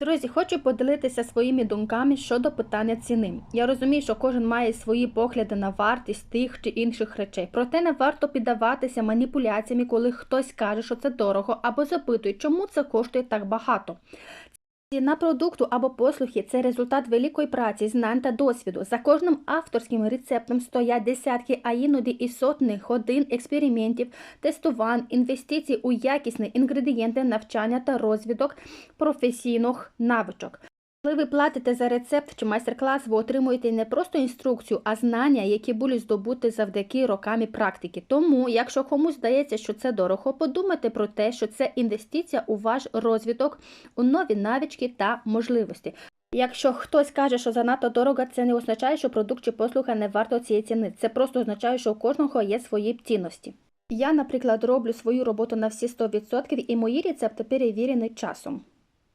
Друзі, хочу поділитися своїми думками щодо питання ціни. Я розумію, що кожен має свої погляди на вартість тих чи інших речей. Проте не варто піддаватися маніпуляціями, коли хтось каже, що це дорого, або запитує, чому це коштує так багато. Ціна продукту або послуги це результат великої праці, знань та досвіду. За кожним авторським рецептом стоять десятки, а іноді і сотні годин експериментів, тестувань, інвестицій у якісні інгредієнти, навчання та розвиток професійних навичок. Коли ви платите за рецепт чи майстер-клас, ви отримуєте не просто інструкцію, а знання, які були здобуті завдяки роками практики. Тому, якщо комусь здається, що це дорого, подумайте про те, що це інвестиція у ваш розвиток, у нові навички та можливості. Якщо хтось каже, що занадто дорого, це не означає, що продукт чи послуга не варто цієї ціни. Це просто означає, що у кожного є свої цінності. Я, наприклад, роблю свою роботу на всі 100% і мої рецепти перевірені часом.